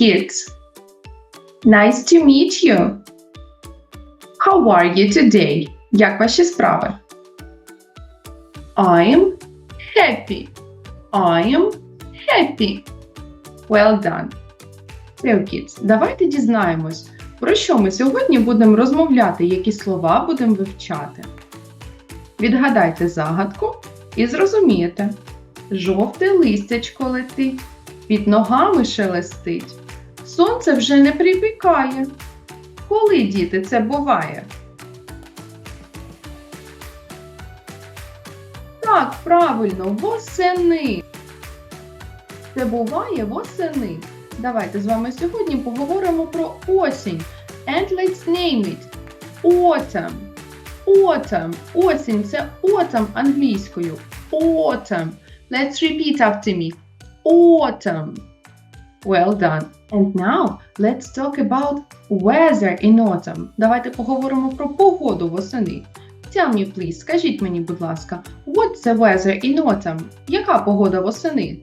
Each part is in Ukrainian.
kids. Nice to meet you. How are you today? Як ваші справи? I am happy. I am happy. Well done. So, kids, давайте дізнаємось, про що ми сьогодні будемо розмовляти, які слова будемо вивчати. Відгадайте загадку і зрозумієте. Жовте листячко летить, під ногами шелестить. Сонце вже не припікає. Коли, діти, це буває? Так, правильно, восени. Це буває восени. Давайте з вами сьогодні поговоримо про осінь. And let's name it. Autumn. Autumn. Осінь це autumn англійською. Autumn. Let's repeat after me. Autumn. Well done. And now let's talk about weather in autumn. Давайте поговоримо про погоду восени. Tell me, please, скажіть мені, будь ласка, what's the weather in autumn? Яка погода восени?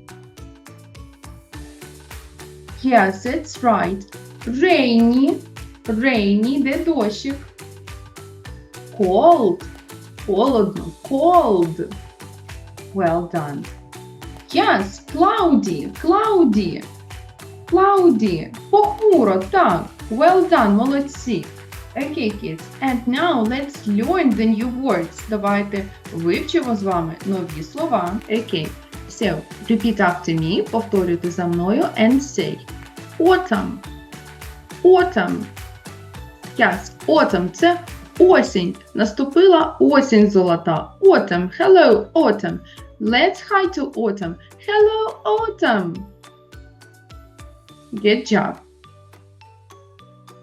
Yes, it's right. Rainy. Rainy, де дощик. Cold. Холодно. Cold. Well done. Yes, cloudy. Cloudy. Cloudy. Похмуро, так. Well done, молодці. Okay, kids. And now let's learn the new words. Давайте вивчимо з вами нові слова. Okay. So, repeat after me. Повторюйте за мною and say. Autumn. Autumn. Yes, autumn – це осінь. Наступила осінь золота. Autumn. Hello, autumn. Let's hi to autumn. Hello, autumn. Good job.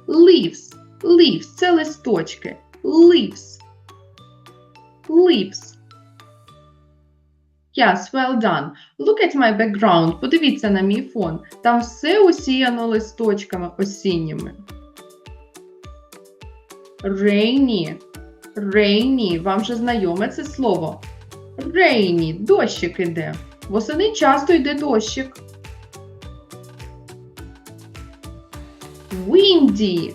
Leaves. Leaves – це листочки. Leaves. Leaves. Yes, well done. Look at my background. Подивіться на мій фон. Там все усіяно листочками осінніми. Rainy. Rainy. Вам вже знайоме це слово. Rainy. Дощик іде. Восени часто йде дощик. Windy.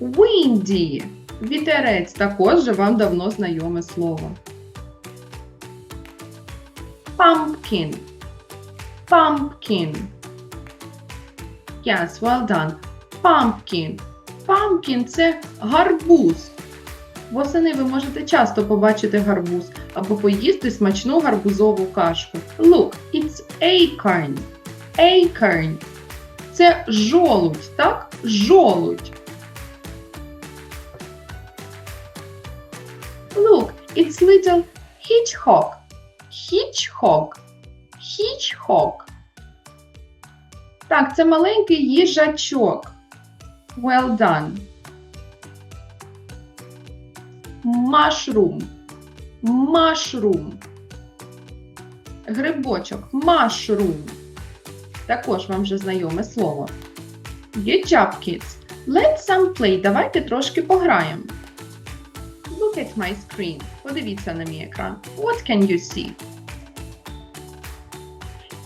Windy. Вітерець також же вам давно знайоме слово. Pumpkin. Pumpkin. Yes, well done. Pumpkin. Pumpkin – це гарбуз. Восени ви можете часто побачити гарбуз або поїсти смачну гарбузову кашку. Look, it's acorn. Acorn. Це жолудь, так? Жолудь. Look, it's little hedgehog. Hedgehog. Hedgehog. Так, це маленький їжачок. Well done. Mushroom. Mushroom. Грибочок. Mushroom. Також вам вже знайоме слово. Good job, kids. Let's some play. Давайте трошки пограємо. Look at my screen. Подивіться на мій екран. What can you see?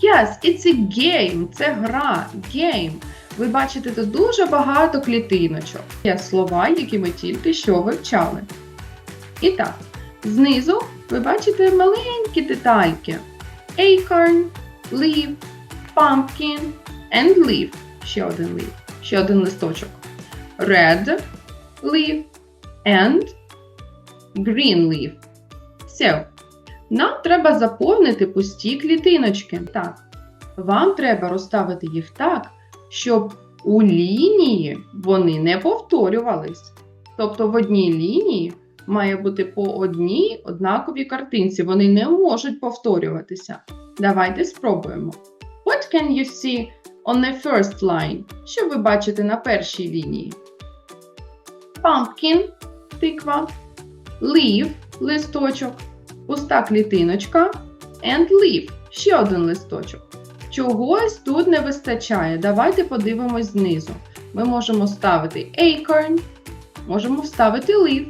Yes, it's a game. Це гра. Game. Ви бачите тут дуже багато клітиночок. Є слова, які ми тільки що вивчали. І так, знизу ви бачите маленькі детальки. Acorn, leaf, pumpkin and leaf. Ще один leaf. Ще один листочок. Red leaf and green leaf. So, нам треба заповнити пусті клітиночки. Так, вам треба розставити їх так, щоб у лінії вони не повторювались. Тобто в одній лінії має бути по одній однаковій картинці. Вони не можуть повторюватися. Давайте спробуємо. What can you see on the first line? Що ви бачите на першій лінії? Pumpkin – тиква, leaf – листочок, пуста клітиночка and leaf – ще один листочок. Чогось тут не вистачає. Давайте подивимось знизу. Ми можемо ставити acorn, можемо вставити leaf,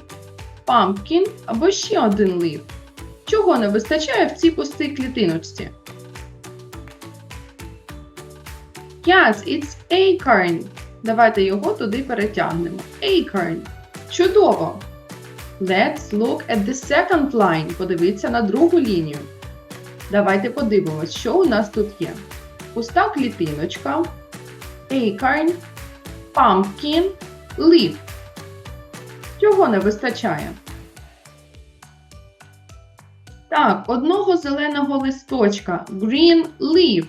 pumpkin або ще один leaf. Чого не вистачає в цій пустій клітиночці? Yes, it's acorn. Давайте його туди перетягнемо. Acorn. Чудово. Let's look at the second line. Подивіться на другу лінію. Давайте подивимось, що у нас тут є. Пуста клітиночка, acorn, pumpkin, leaf. Чого не вистачає? Так, одного зеленого листочка. Green leaf.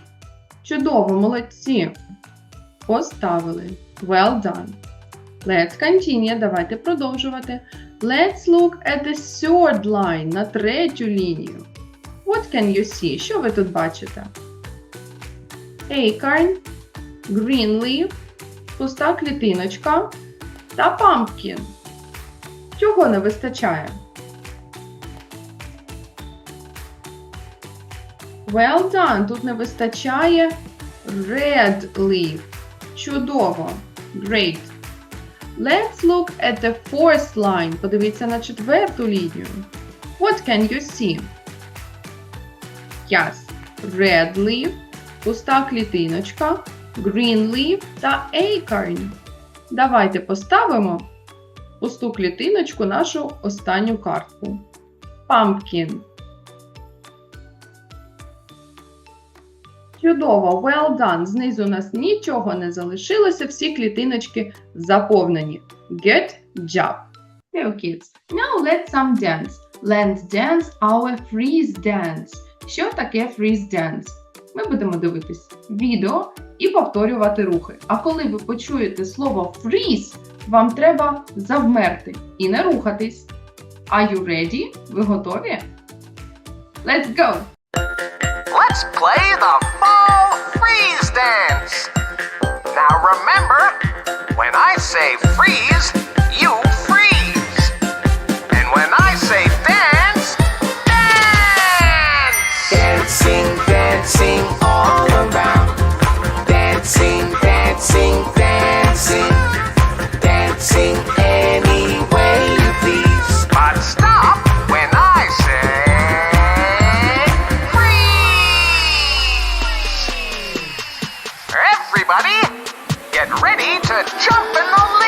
Чудово, молодці. Поставили. Well done. Let's continue. Давайте продовжувати. Let's look at the third line. На третю лінію. What can you see? Що ви тут бачите? Acorn, green leaf, пуста клітиночка та pumpkin. Чого не вистачає? Well done. Тут не вистачає red leaf. Чудово. Great. Let's look at the fourth line. Подивіться на четверту лінію. What can you see? Yes. Red leaf, пуста клітиночка, green leaf та acorn. Давайте поставимо пусту клітиночку нашу останню картку. Pumpkin. Чудово, well done. Знизу у нас нічого не залишилося, всі клітиночки заповнені. Good job. Okay, kids. Now let's some dance. Let's dance our freeze dance. Що таке freeze dance? Ми будемо дивитись відео і повторювати рухи. А коли ви почуєте слово freeze, вам треба завмерти і не рухатись. Are you ready? Ви готові? Let's go! Let's play the fall remember, when I say freeze, jumping all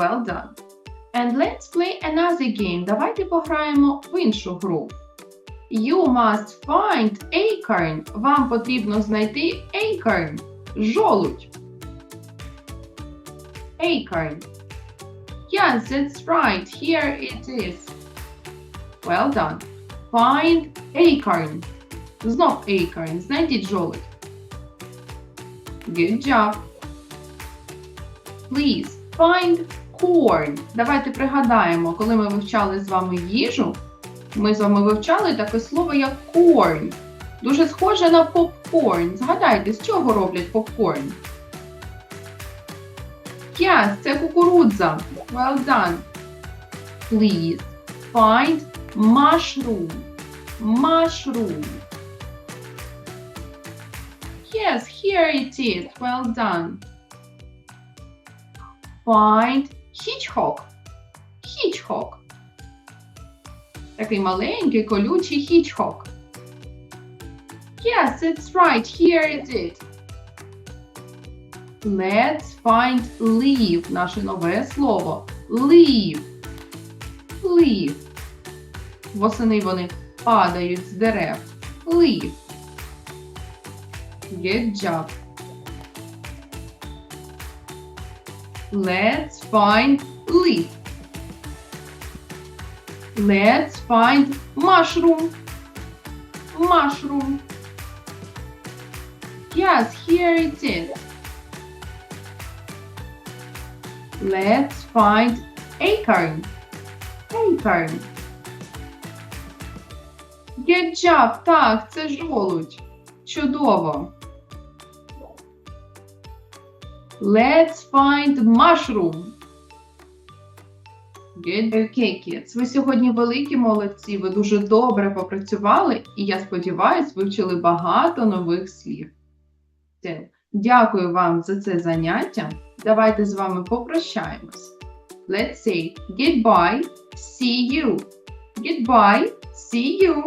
well done. And let's play another game. Давайте пограємо в іншу гру. You must find acorn. Вам потрібно знайти acorn. Жолудь. Acorn. Yes, that's right. Here it is. Well done. Find acorn. Знов acorn. Знайдіть жолудь. Good job. Please find corn. Давайте пригадаємо, коли ми вивчали з вами їжу, ми з вами вивчали таке слово як corn. Дуже схоже на попкорн. Згадайте, з чого роблять попкорн? Yes, це кукурудза. Well done. Please find mushroom. Mushroom. Yes, here it is. Well done. Find hedgehog. Hedgehog. Такий маленький колючий hedgehog. Yes, it's right. Here it is. Let's find leaf. Наше нове слово. Leaf. Leaf. Восени вони падають з дерев. Leaf. Good job. Let's find leaf. Let's find mushroom. Mushroom. Yes, here it is. Let's find acorn. Acorn. Good job. Так, це жолудь. Чудово. Let's find mushroom. Good. Okay, kids. Ви сьогодні великі молодці. Ви дуже добре попрацювали, і я сподіваюся, вивчили багато нових слів. Дякую вам за це заняття. Давайте з вами попрощаємось. Let's say goodbye, see you. Goodbye, see you.